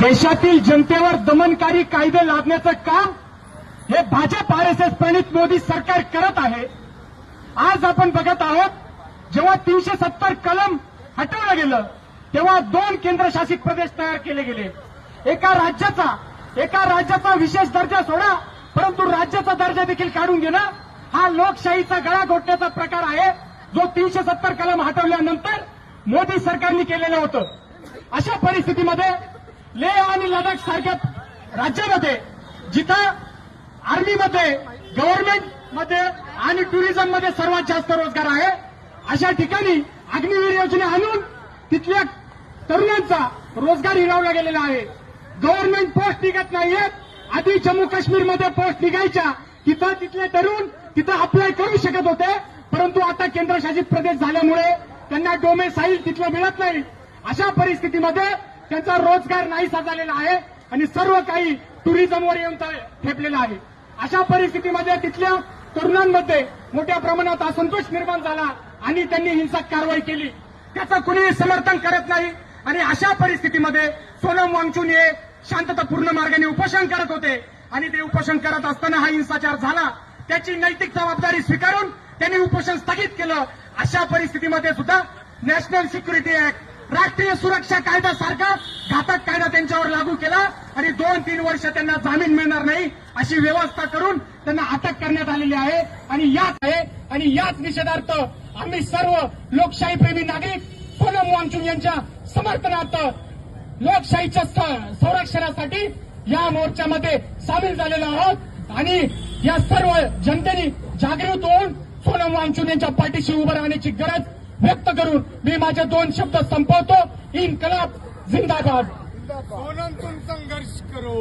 देशातील जनतेवर दमनकारी कायदे लादण्याचं काम हे भाजप आरएसएस प्रणित मोदी सरकार करत आहे. आज आपण बघत आहोत जेव्हा तीनशे सत्तर कलम हटवलं गेलं तेव्हा दोन केंद्रशासित प्रदेश तयार केले गेले. एका राज्याचा एका राज्याचा विशेष दर्जा सोडा परंतु राज्याचा दर्जा देखील काढून घेणं हा लोकशाहीचा गळा घोटण्याचा प्रकार आहे जो तीनशे सत्तर कलम हटवल्यानंतर मोदी सरकारने केलेलं होतं. अशा परिस्थितीमध्ये लेह आणि लडाख सारख्या राज्यामध्ये जिथं आर्मीमध्ये गव्हर्नमेंटमध्ये आणि टुरिझममध्ये सर्वात जास्त रोजगार आहे अशा ठिकाणी अग्निवीर योजना आणून तिथल्या तरुणांचा रोजगार हिरावला गेलेला आहे. गव्हर्नमेंट पोस्ट निघत नाहीयेत आधी जम्मू काश्मीरमध्ये पोस्ट निघायच्या. तिथं तिथले तरुण तिथं अप्लाय करू शकत होते. परंतु आता केंद्रशासित प्रदेश झाल्यामुळे त्यांना डोमेसाईल तिथलं मिळत नाही. अशा परिस्थितीमध्ये त्यांचा रोजगार नाहीसा झालेला आहे आणि सर्व काही टुरिझमवर येऊन ठेपलेलं आहे. अशा परिस्थितीमध्ये तिथल्या तरुणांमध्ये मोठ्या प्रमाणात असंतोष निर्माण झाला आणि त्यांनी हिंसक कारवाई केली. त्याचं कुणीही समर्थन करत नाही आणि अशा परिस्थितीमध्ये सोनम वांगचून हे शांततापूर्ण मार्गाने उपोषण करत होते आणि ते उपोषण करत असताना हा हिंसाचार झाला. त्याची नैतिक जबाबदारी स्वीकारून त्यांनी उपोषण स्थगित केलं. अशा परिस्थितीमध्ये सुद्धा नॅशनल सिक्युरिटी ऍक्ट राष्ट्रीय सुरक्षा कायदा सारखा घातक कायदा त्यांच्यावर लागू केला आणि दोन तीन वर्ष त्यांना जामीन मिळणार नाही अशी व्यवस्था करून त्यांना अटक करण्यात आलेली आहे. आणि याच आहे आणि याच निषेधार्थ आम्ही सर्व लोकशाही प्रेमी नागरिक सोनम वांगचुंग यांच्या समर्थनार्थ लोकशाहीच्या संरक्षणासाठी या मोर्चामध्ये सामील झालेलो आहोत. आणि या सर्व जनतेने जागृत होऊन सोनम वांगचुंग यांच्या पाठीशी उभं राहण्याची गरज व्यक्त करून मी माझे दोन शब्द संपवतो. इन्कलाब जिंदाबाद. सोनम तुम संघर्ष करो.